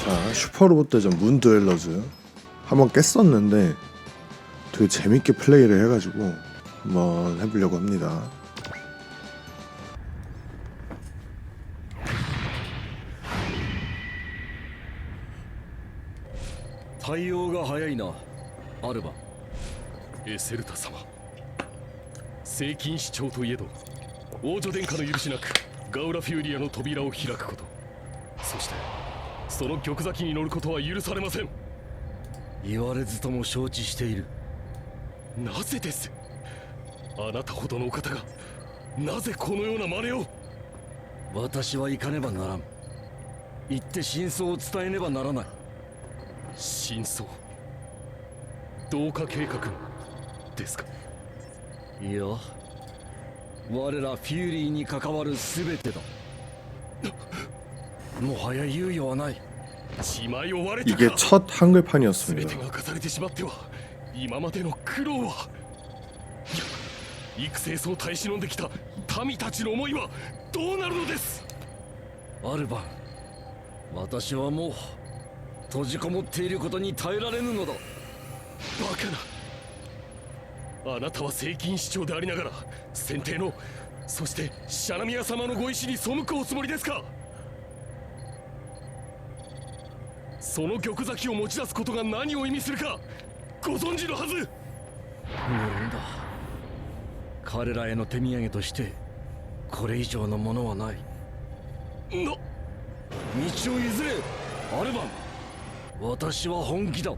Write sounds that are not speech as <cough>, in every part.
자 슈퍼로봇 대전 문드웰러즈 한번 깼었는데 되게 재밌게 플레이를 해가지고 한번 해보려고 합니다. 対応が早いなアルバエセルタ様聖金市長といえど王女殿下の許しなくガウラフューリアの扉を開くことそして その玉座機に乗ることは許されません。言われずとも承知している。なぜです？あなたほどのお方がなぜこのような真似を？私は行かねばならん。行って真相を伝えねばならない。真相。同化計画のですか？いや我らフューリーに関わる全てだ <laughs> 이게 か 첫 全て 한글판이었습니다. が明かされてしまっては今までの苦労はいや幾清掃耐え忍んできた民たちの思いはどうなるのですアルバン私はもう閉じこもっていることに耐えられぬのだバカなあなたは聖金市長でありながら先帝のそしてシャナミヤ様のご意志に背くおつもりですか その玉崎を持ち出すことが何を意味するかご存知のはず。無論だ。彼らへの手土産としてこれ以上のものはない。な道を譲れアルバン私は本気だ。い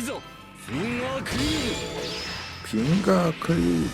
ざフィンガークリーム。フィンガークリーム。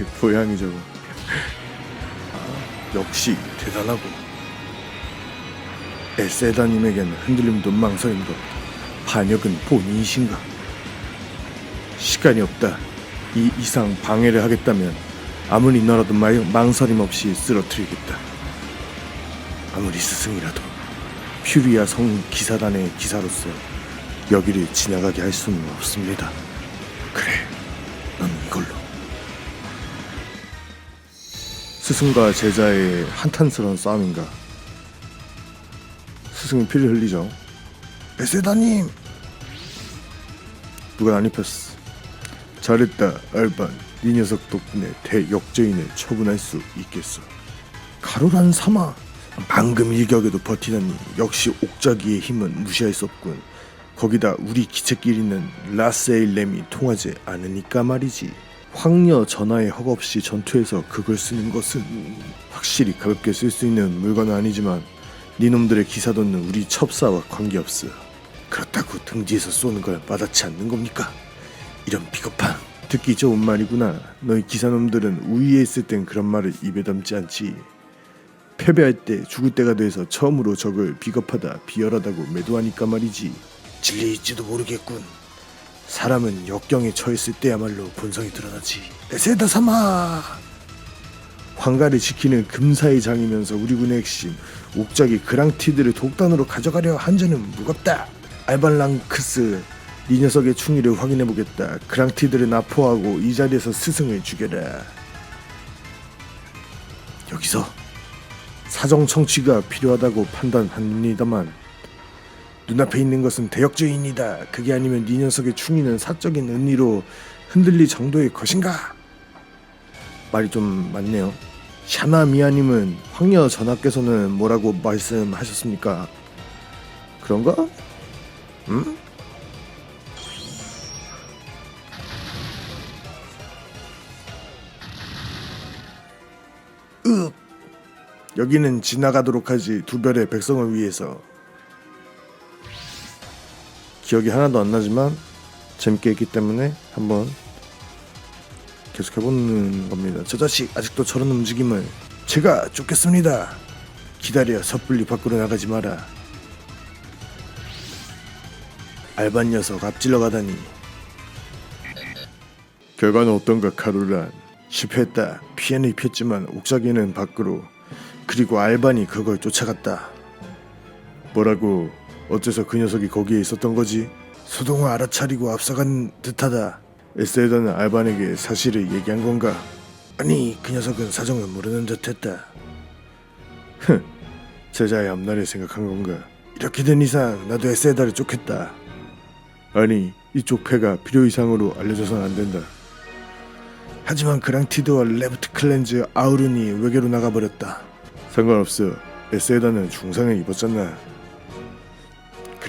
제 고양이 저거. 아, 역시 대단하고. 에세다님에겐 흔들림도 망설임도 반역은 본인이신가? 시간이 없다. 이 이상 방해를 하겠다면 아무리 너라도 마- 망설임 없이 쓰러뜨리겠다. 아무리 스승이라도 퓨리아 성 기사단의 기사로서 여기를 지나가게 할 수는 없습니다. 그래, 넌 이걸로. 스승과 제자의 한탄스러운 싸움인가? 스승은 피를 흘리죠. 에세다님! 누가 안 입혔어. 잘했다, 알반. 네 녀석 덕분에 대역죄인을 처분할 수 있겠어. 가로란 사마. 방금 일격에도 버티다니 역시 옥자기의 힘은 무시할 수 없군. 거기다 우리 기체끼리는 라세일 렘이 통하지 않으니까 말이지. 황녀 전하의 허가 없이 전투에서 그걸 쓰는 것은 확실히 가볍게 쓸 수 있는 물건은 아니지만 니놈들의 기사 돋는 우리 첩사와 관계없어. 그렇다고 등 뒤에서 쏘는 걸 마다치 않는 겁니까? 이런 비겁한 듣기 좋은 말이구나. 너희 기사놈들은 우위에 있을 땐 그런 말을 입에 담지 않지. 패배할 때 죽을 때가 돼서 처음으로 적을 비겁하다 비열하다고 매도하니까 말이지 진리일지도 모르겠군 사람은 역경에 처했을 때야말로 본성이 드러나지. 에세다 사마 황가를 지키는 금사의 장이면서 우리 군의 핵심 옥작이 그랑티드를 독단으로 가져가려 한자는 무겁다. 알발랑크스 이 녀석의 충의를 확인해보겠다. 그랑티드를 납포하고 이 자리에서 스승을 죽여라. 여기서 사정 청취가 필요하다고 판단합니다만 눈앞에 있는 것은 대역죄입니다. 그게 아니면 네 녀석의 충의는 사적인 은의로 흔들릴 정도의 것인가? 말이 좀 많네요. 샤나미아님은 황녀 전하께서는 뭐라고 말씀하셨습니까? 그런가? 응? 여기는 지나가도록 하지 두 별의 백성을 위해서 기억이 하나도 안 나지만 재밌게 했기 때문에 한번 계속 해보는 겁니다. 저 자식 아직도 저런 움직임을 제가 쫓겠습니다. 기다려 섣불리 밖으로 나가지 마라. 알반 녀석 앞질러 가다니. 결과는 어떤가 카롤란 실패했다. 피해는 입혔지만 옥자기는 밖으로 그리고 알반이 그걸 쫓아갔다. 뭐라고 어째서 그 녀석이 거기에 있었던 거지? 소동을 알아차리고 앞서간 듯하다. 에스에더는 알반에게 사실을 얘기한 건가? 아니 그 녀석은 사정을 모르는 듯했다. 흥, 제자의 앞날을 생각한 건가? 이렇게 된 이상 나도 에스에다를 쫓겠다. 아니 이쪽 패가 필요 이상으로 알려져선 안 된다. 하지만 그랑티드와 레프트 클렌즈 아우른이 외계로 나가버렸다. 상관없어. 에스에다는 중상을 입었잖아.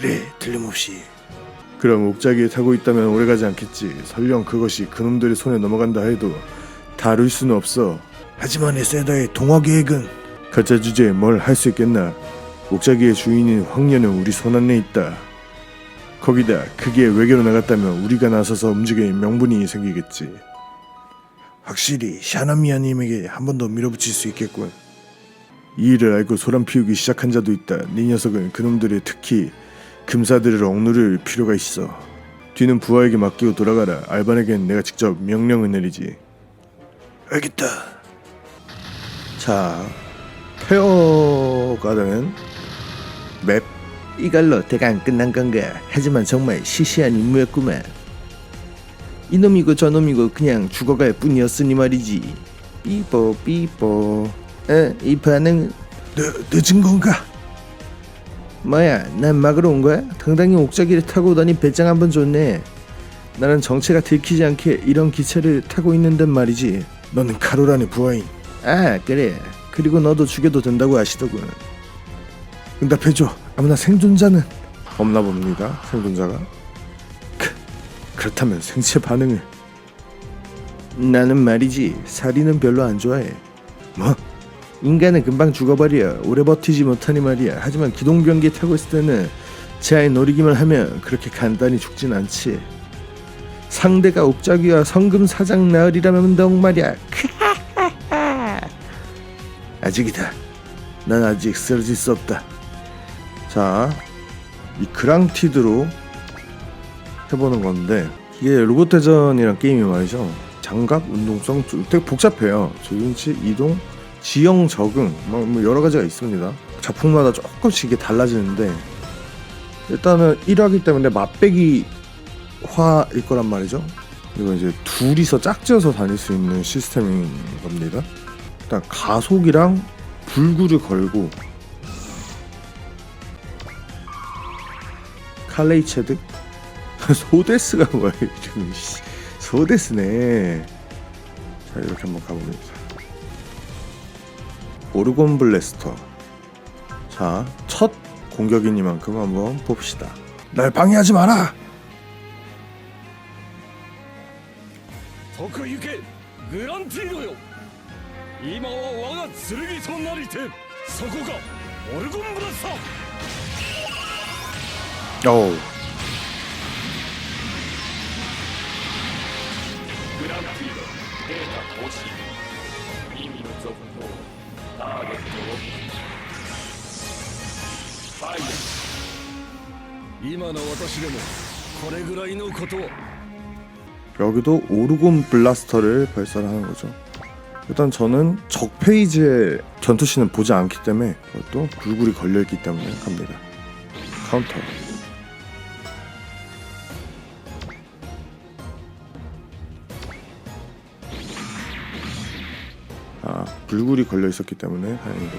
그래, 틀림없이. 그럼 옥자기에 타고 있다면 오래가지 않겠지. 설령 그것이 그놈들의 손에 넘어간다 해도 다룰 수는 없어. 하지만 에스에다의 동화 계획은 가짜 주제에 뭘 할 수 있겠나. 옥자기의 주인인 황녀는 우리 손 안에 있다. 거기다 그게 외계로 나갔다면 우리가 나서서 움직일 명분이 생기겠지. 확실히 샤나미아님에게 한 번 더 밀어붙일 수 있겠군. 이 일을 알고 소란 피우기 시작한 자도 있다. 네 녀석은 그놈들의 특히 금사들을 억누를 필요가 있어. 뒤는 부하에게 맡기고 돌아가라. 알반에겐 내가 직접 명령을 내리지. 알겠다. 자, 페어가는 맵 이걸로 대강 끝난 건가? 하지만 정말 시시한 임무였구만. 이놈이고 저놈이고 그냥 죽어갈 뿐이었으니 말이지. 삐뽀 삐뽀. 어, 이 반응 늦, 늦은 건가? 뭐야, 난 막으러 온 거야? 당당히 옥자기를 타고 오더니 배짱 한 번 줬네. 나는 정체가 들키지 않게 이런 기차를 타고 있는단 말이지. 너는 카로란의 부하인. 아, 그래. 그리고 너도 죽여도 된다고 아시더군. 응답해줘. 아무나 생존자는 없나 봅니다. 생존자가. 크, 그렇다면 생체 반응을. 나는 말이지 살인은 별로 안 좋아해. 뭐? 인간은 금방 죽어버려 오래 버티지 못하니 말이야. 하지만 기동병기 타고 있을 때는 제아에 노리기만 하면 그렇게 간단히 죽진 않지. 상대가 옥자기와 성금 사장 나으리라면 더욱 말이야. <laughs> 아직이다. 난 아직 쓰러질 수 없다. 자, 이 그랑티드로 해보는 건데 이게 로봇 대전이란 게임이 말이죠. 장갑, 운동성 좀 되게 복잡해요. 조윤치, 이동, 지형 적응 뭐, 뭐 여러 가지가 있습니다. 작품마다 조금씩 이게 달라지는데 일단은 1화기 때문에 맛배기 화일 거란 말이죠. 이거 이제 둘이서 짝지어서 다닐 수 있는 시스템인 겁니다. 일단 가속이랑 불구를 걸고 칼레이 체드 <laughs> 소데스가 뭐야 이름이 씨. 소데스네 자 이렇게 한번 가봅니다 오르곤 블래스터 자 첫 공격이니만큼 한번 봅시다 날 방해하지 마라 そこ行けグランティーノよ今は我が剣となりてそこがオルゴンブラスター 어우 グランティーノデータ更新意味の続行 ターゲットをファイ今の私でもこれぐらいのことを 여기도 오르곤 블라스터를 발사를 하는 거죠. 일단 저는 적 페이지에 전투씬을 보지 않기 때문에 그것도 불굴이 걸려 있기 때문에 갑니다. 카운터. 아 불굴이 걸려 있었기 때문에 다행히도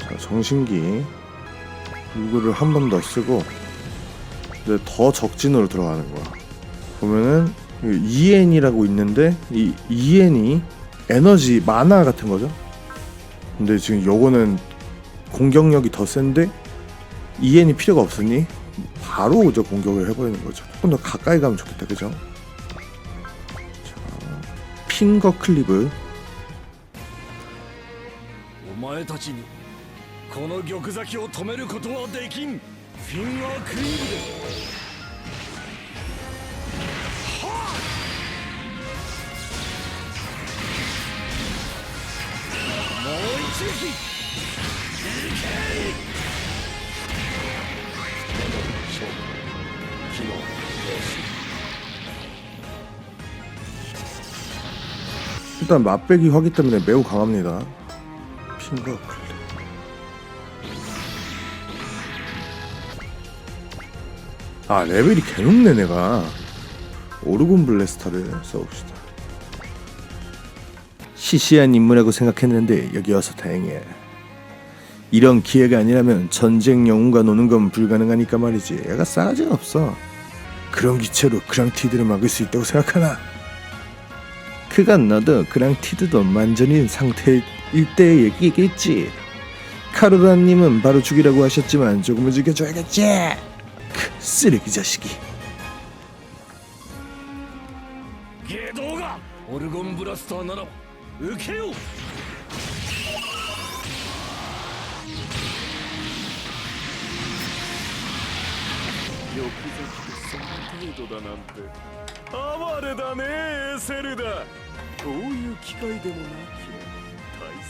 자 정신기 불굴을 한 번 더 쓰고 이제 더 적진으로 들어가는 거야. 보면은 EN이라고 있는데 이 EN이 에너지 마나 같은 거죠. 근데 지금 요거는 공격력이 더 센데 EN이 필요가 없으니 바로 이제 공격을 해버리는 거죠. 조금 더 가까이 가면 좋겠다, 그죠? 자, 핑거 클립을 前たちにこの玉咲を止めることはできんフィンガークリームでもう一撃機能일단 맛배기 화기 때문에 매우 강합니다. 클립. 아 레벨이 개 높네 내가. 오르곤 블래스터를 써봅시다. 시시한 인물이라고 생각했는데 여기 와서 다행이야. 이런 기회가 아니라면 전쟁 영웅과 노는 건 불가능하니까 말이지. 얘가 싸가지가 없어. 그런 기체로 그랑티드를 막을 수 있다고 생각하나? 그간 너도 그랑티드도 만전인 상태일 때의 얘기겠지. 카로라님은 바로 죽이라고 하셨지만 조금은 죽여줘야겠지. 그 쓰레기 자식이. ゲドウがオルゴンブラスターなら受けよう 程度だなんて哀れだねエセルダこういう機会でもなきゃ対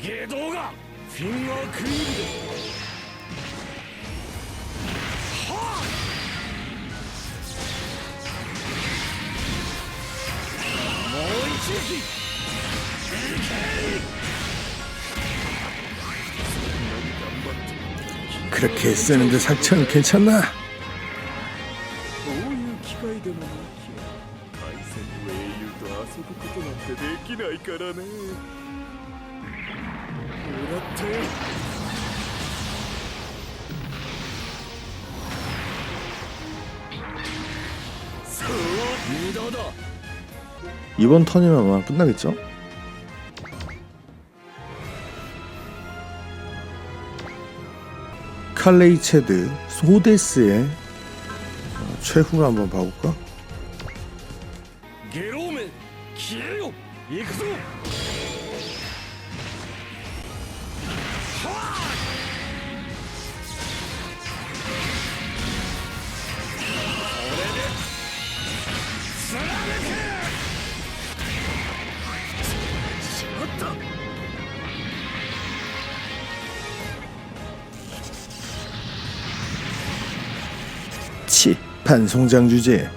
ゲドウがフィンガークリームではあもう一撃 그렇게 쓰는데 상처는 괜찮나? こういう機会でもなきゃ対戦の英雄と遊ぶことなんてできないからね 음, 이번 턴이면 아마 끝나겠죠? 칼레이 체드 소데스의 어, 최후를 한번 봐볼까? 게로멘 기에요 이크소 ぞ치 반송장 주제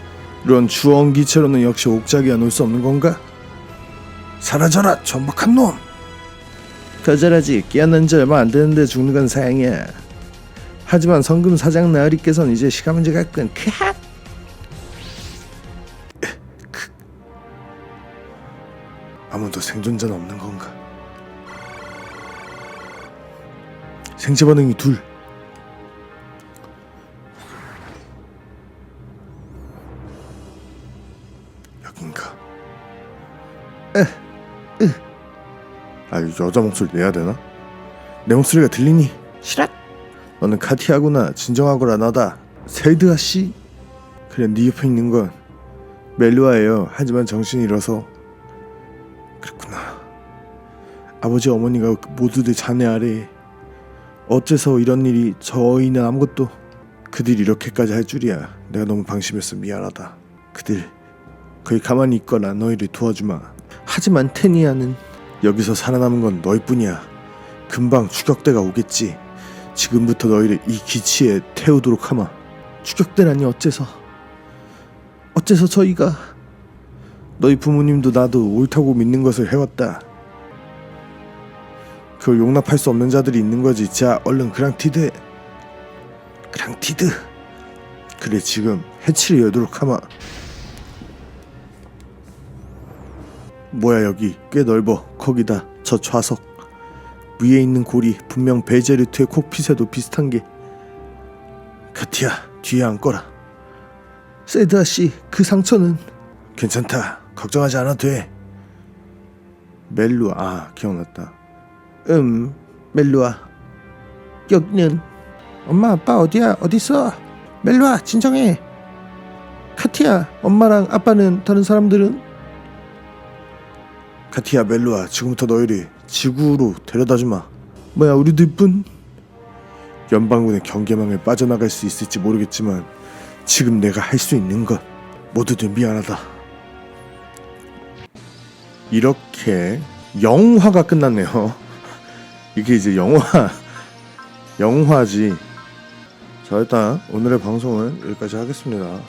이런 주원 기체로는 역시 옥자기가 놓을 수 없는 건가? 사라져라 전박한 놈! 거절하지 깨어난 지 얼마 안 되는데 죽는 건 사양이야. 하지만 성금 사장 나으리께선 이제 시간 문제 같군. 크핫 크. 아무도 생존자는 없는 건가? 생체 반응이 둘 여긴가? 에, 으. 아, 이 여자 목소리 내야 되나? 내 목소리가 들리니? 시락. 너는 카티아구나. 진정하거라 너다. 세드아 씨? 그래, 네 옆에 있는 건 멜루아예요. 하지만 정신이 잃어서 그렇구나. 아버지 어머니가 모두들 자네 아래. 어째서 이런 일이 저희는 아무것도 그들이 이렇게까지 할 줄이야. 내가 너무 방심해서 미안하다. 그들 거기 가만히 있거나 너희를 도와주마. 하지만 테니아는 여기서 살아남은 건 너희뿐이야. 금방 추격대가 오겠지. 지금부터 너희를 이 기치에 태우도록 하마. 추격대라니 어째서? 어째서 저희가 너희 부모님도 나도 옳다고 믿는 것을 해왔다. 그걸 용납할 수 없는 자들이 있는 거지. 자, 얼른 그랑티드. 그랑티드. 그래 지금 해치를 여도록 하마. 뭐야 여기? 꽤 넓어. 거기다 저 좌석. 위에 있는 골이 분명 베제르트의 콕핏에도 비슷한 게. 카티야 뒤에 앉거라. 세드 아 씨 그 상처는? 괜찮다. 걱정하지 않아도 돼. 멜루아. 아 기억났다. 음 멜루아. 여기는? 엄마 아빠 어디야? 어딨어? 멜루아 진정해. 카티야 엄마랑 아빠는 다른 사람들은 카티야 멜루아 지금부터 너희를 지구로 데려다주마. 뭐야 우리들뿐 연방군의 경계망을 빠져나갈 수 있을지 모르겠지만 지금 내가 할 수 있는 것 모두들 미안하다. 이렇게 영화가 끝났네요. <laughs> 이게 이제 영화 영화지. 자 일단 오늘의 방송은 여기까지 하겠습니다